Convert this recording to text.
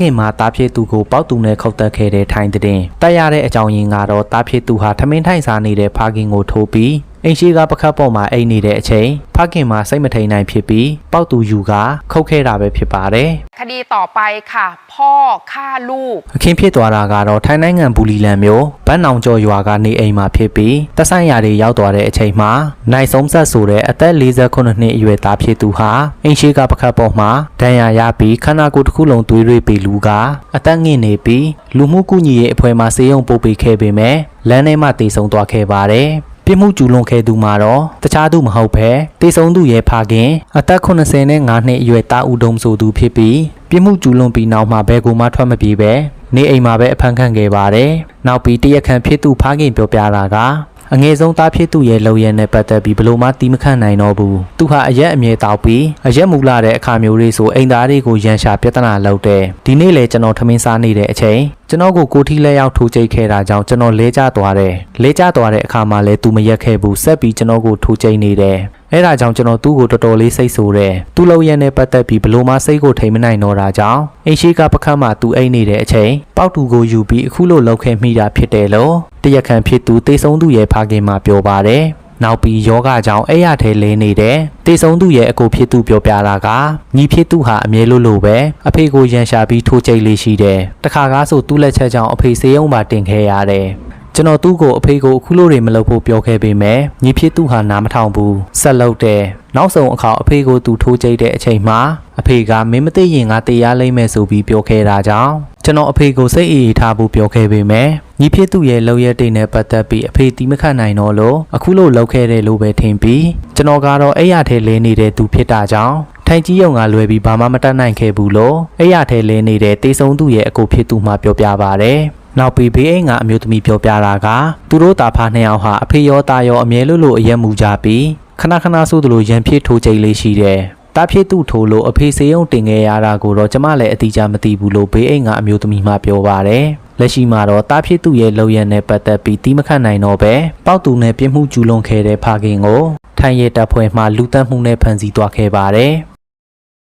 ခင်မှာတားဖြစ်သူကိုပေါက်သူနဲ့ခုတ်တက်ခဲ့တဲ့ထိုင်းတဲ့တင်တက်ရတဲ့အကြောင်းရင်းကတော့တားဖြစ်သူဟာထမင်းထိုင်စားနေတဲ့ဖခင်ကိုထိုးပြီး အိမ်ရှိကပခတ်ပေါ်မှာအိမ်နေတဲ့အချိန်ဖခင်မှာစိတ်မထိန်နိုင်ဖြစ်ပြီးပေါက်သူယူကခုတ်ခဲ့တာပဲဖြစ်ပါတယ် คดีต่อไปค่ะ พ่อฆ่าลูก အခင်းဖြစ်သွားတာကတော့ထိုင်းနိုင်ငံဘူလီလန်မြို့ဗန်းနောင်ကျော်ရွာကနေအိမ်မှာဖြစ်ပြီးတက်ဆိုင်ရာတွေရောက်သွားတဲ့အချိန်မှာနိုင်ဆုံးဆက်ဆိုတဲ့အသက်48နှစ်အရွယ်သားဖြစ်သူဟာအိမ်ရှိကပခတ်ပေါ်မှာဒဏ်ရာရပြီးခန္ဓာကိုယ်တစ်ခုလုံးသွေးတွေပေလူကအသက်ငင်နေပြီးလူမှုကူညီရေးအဖွဲ့မှစေယုံပို့ပေးခဲ့ပေမဲ့လမ်းထဲမှာတည်ဆုံသွားခဲ့ပါတယ် ပြစ်မှုကျူးလွန်ခဲ့သူမှာတော့တခြားသူမဟုတ်ဘဲတေဆုံးသူရဲ့ဖခင်အသက်85နှစ်အရွယ်တာဦးတုံဆိုသူဖြစ်ပြီးပြစ်မှုကျူးလွန်ပြီးနောက်မှာဘယ်ကိုမှထွက်မပြေးပဲနေအိမ်မှာပဲအဖမ်းခံခဲ့ပါတယ်။နောက်ပြီးတရက်ခန့်ဖြစ်သူဖခင်ပြောပြတာက အငယ်ဆုံးသားဖြစ်သူရဲ့လုံရဲနဲ့ပတ်သက်ပြီးဘလို့မှတီးမခန့်နိုင်တော့ဘူး။သူဟာအရက်အမြဲတောက်ပြီးအရက်မူလာတဲ့အခါမျိုးလေးဆိုအိမ်သားတွေကိုရန်ရှာပြဿနာလုပ်တယ်။ဒီနေ့လေကျွန်တော်ထမင်းစားနေတဲ့အချိန်ကျွန်တော်ကိုကိုထီလက်ရောက်ထိုးကြိတ်ခဲ့တာကြောင့်ကျွန်တော်လဲကျသွားတယ်။လဲကျသွားတဲ့အခါမှာလဲသူမရက်ခဲ့ဘူးဆက်ပြီးကျွန်တော်ကိုထိုးကြိတ်နေတယ်။ အဲဒါကြောင့်ကျွန်တော်သူ့ကိုတော်တော်လေးစိတ်ဆိုးတယ်။သူ့လုံရဲနဲ့ပတ်သက်ပြီးဘလို့မှစိတ်ကိုထိမ်မနိုင်တော့တာကြောင့်အိမ်ရှိကပခတ်မှသူအိမ်နေတဲ့အချိန်ပေါက်တူကိုယူပြီးအခုလိုလောက်ခဲ့မိတာဖြစ်တယ်လို့တရက်ခန့်ဖြစ်သူတေဆုံးသူရဲ့ဖခင်မှပြောပါတယ်။နောက်ပြီးယောဂကြောင့်အဲ့ရထဲလဲနေတဲ့တေဆုံးသူရဲ့အကိုဖြစ်သူပြောပြတာကညီဖြစ်သူဟာအမြဲလို့လို့ပဲအဖေကိုရန်ရှာပြီးထိုးကြိတ်လေးရှိတယ်။တခါကားဆိုသူ့လက်ချက်ကြောင့်အဖေစေးရုံမှာတင်ခဲ့ရတယ်။ ကျွန်တော်သူ့ကိုအဖေကိုအခုလိုတွေမလုပ်ဖို့ပြောခဲ့ပေမဲ့ညီဖြစ်သူဟာနားမထောင်ဘူးဆက်လုပ်တယ်နောက်ဆုံးအခါအဖေကိုသူထိုးကြိတ်တဲ့အချိန်မှာအဖေကမင်းမသိရင်ငါတရားလိမ့်မယ်ဆိုပြီးပြောခဲ့တာကြောင့်ကျွန်တော်အဖေကိုစိတ်အေးအေးထားဖို့ပြောခဲ့ပေမဲ့ညီဖြစ်သူရဲ့လောက်ရက်တိတ်နဲ့ပတ်သက်ပြီးအဖေတီးမခတ်နိုင်တော့လို့အခုလိုလောက်ခဲ့တယ်လို့ပဲထင်ပြီးကျွန်တော်ကတော့အဲ့ရထဲလဲနေတဲ့သူဖြစ်တာကြောင့်ထိုင်ကြီးရုံကလွယ်ပြီးဘာမှမတတ်နိုင်ခဲ့ဘူးလို့အဲ့ရထဲလဲနေတဲ့တေဆုံးသူရဲ့အကိုဖြစ်သူမှပြောပြပါဗျ။ နောက်ပြီးဘေးအိမ်ကအမျိုးသမီးပြောပြတာကသူတို့တာဖာနှစ်ယောက်ဟာအဖေရောတာရောအမြဲလို့လို့အယက်မူကြပြီးခဏခဏဆိုသလိုရန်ဖြစ်ထိုးကြိတ်လေးရှိတယ်။တာဖြစ်သူထိုးလို့အဖေစေယုံတင်ခဲ့ရတာကိုတော့ကျမလည်းအတိအကျမသိဘူးလို့ဘေးအိမ်ကအမျိုးသမီးမှပြောပါတယ်။လက်ရှိမှာတော့တာဖြစ်သူရဲ့လုံရန်နဲ့ပတ်သက်ပြီးတီးမခတ်နိုင်တော့ပဲပေါက်သူနဲ့ပြစ်မှုကျူးလွန်ခဲ့တဲ့ဖခင်ကိုထိုင်ရတပ်ဖွဲ့မှလူတက်မှုနဲ့ဖမ်းဆီးသွားခဲ့ပါတယ်။